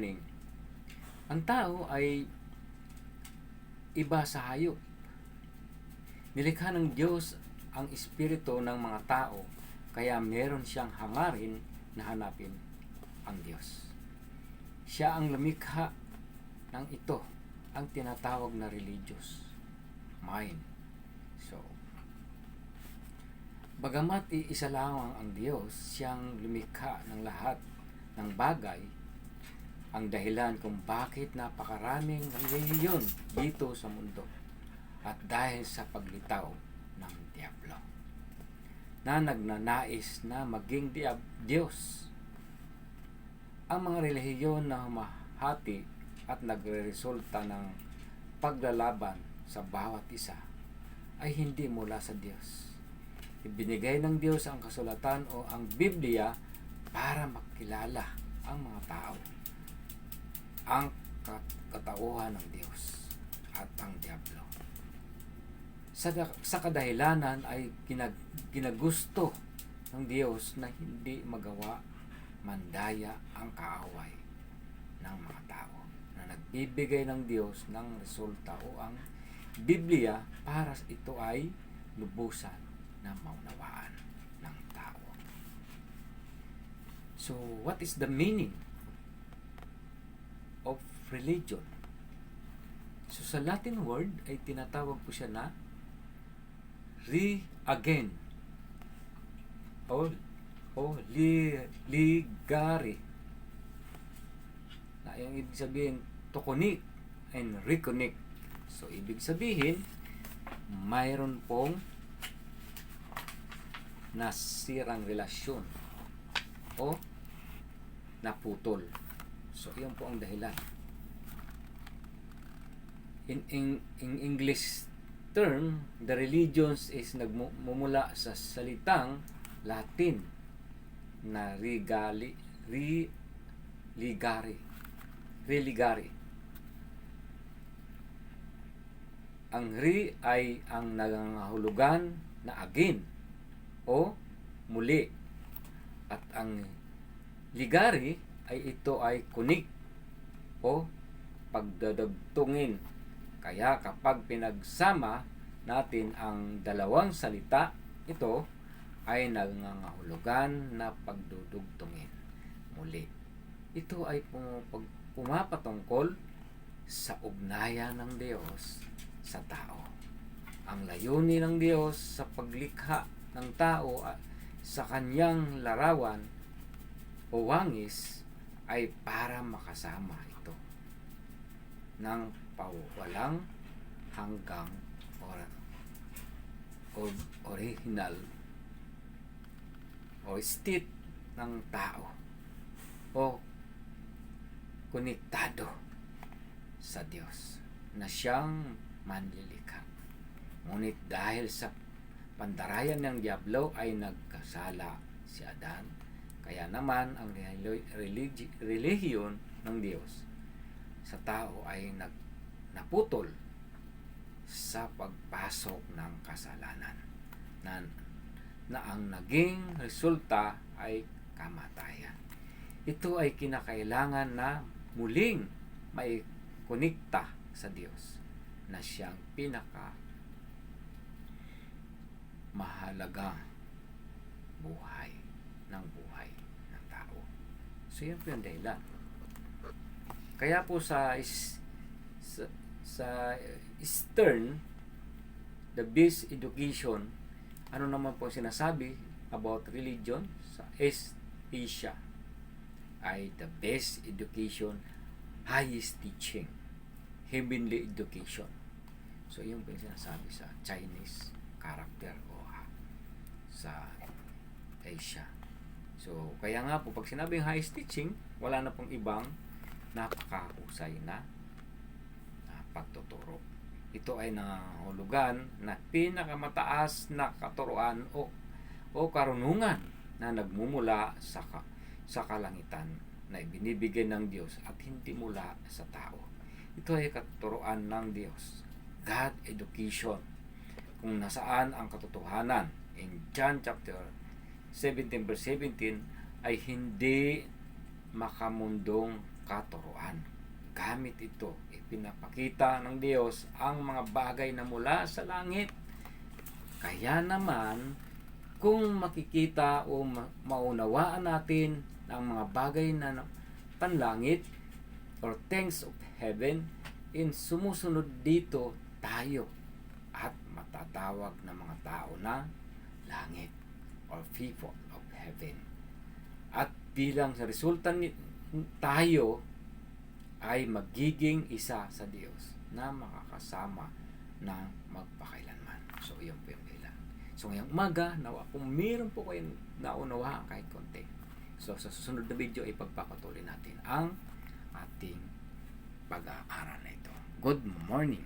morning. Ang tao ay iba sa hayop. Nilikha ng Diyos ang espiritu ng mga tao, kaya meron siyang hangarin na hanapin ang Diyos. Siya ang lumikha ng ito, ang tinatawag na religious mind. So, bagamat iisa lamang ang Diyos, siyang lumikha ng lahat ng bagay, ang dahilan kung bakit napakaraming reliyon dito sa mundo at dahil sa paglitaw ng Diablo na nagnanais na maging diab Diyos. Ang mga relihiyon na humahati at nagreresulta ng paglalaban sa bawat isa ay hindi mula sa Diyos. Ibinigay ng Diyos ang kasulatan o ang Biblia para makilala ang mga tao ang kat- katauhan ng Diyos at ang Diablo. Sa, sa kadahilanan ay ginag, ginagusto ng Diyos na hindi magawa mandaya ang kaaway ng mga tao na nagbibigay ng Diyos ng resulta o ang Biblia para ito ay lubusan na maunawaan ng tao. So, what is the meaning religion? So, sa Latin word ay tinatawag po siya na re again o o li ligare na yung ibig sabihin to connect and reconnect. So ibig sabihin mayroon pong nasirang relasyon o naputol. So yan po ang dahilan in, in, in English term, the religions is nagmumula sa salitang Latin na regali, re, ligare, religare. Ang re ay ang nangangahulugan na agin o muli. At ang ligare ay ito ay kunik o pagdadagtungin kaya kapag pinagsama natin ang dalawang salita, ito ay nangangahulugan na pagdudugtungin muli. Ito ay pumapatungkol sa ugnayan ng Diyos sa tao. Ang layunin ng Diyos sa paglikha ng tao sa kanyang larawan o wangis ay para makasama ito ng pawalang hanggang or, or original o state ng tao o konektado sa Diyos na siyang manlilikha. Ngunit dahil sa pandarayan ng Diablo ay nagkasala si Adan, kaya naman ang religi- relihiyon ng Diyos sa tao ay nag naputol sa pagpasok ng kasalanan na, na ang naging resulta ay kamatayan. Ito ay kinakailangan na muling may kunikta sa Diyos na siyang pinaka mahalagang buhay ng buhay ng tao. So yan po yung dahilan. Kaya po sa, is, sa, sa Eastern, the best education, ano naman po sinasabi about religion sa East Asia ay the best education, highest teaching, heavenly education. So, yun po yung sinasabi sa Chinese character o sa Asia. So, kaya nga po, pag sinabing highest teaching, wala na pong ibang napakahusay na, na pagtuturo. Ito ay nangangahulugan na pinakamataas na katuruan o, o karunungan na nagmumula sa, sa kalangitan na ibinibigay ng Diyos at hindi mula sa tao. Ito ay katuruan ng Diyos. God education. Kung nasaan ang katotohanan. In John chapter 17 verse 17 ay hindi makamundong katuruan. Gamit ito, ipinapakita ng Diyos ang mga bagay na mula sa langit. Kaya naman, kung makikita o ma- maunawaan natin ang mga bagay na na- panlangit or things of heaven, in sumusunod dito tayo at matatawag ng mga tao na langit or people of heaven. At bilang sa resulta ni tayo ay magiging isa sa Diyos na makakasama na magpakailanman. So, yun po yung dahilan. So, ngayong umaga, nawa kung meron po kayong naunawaan kahit konti. So, sa susunod na video, ipagpapatuloy natin ang ating pag-aaral na ito. Good morning!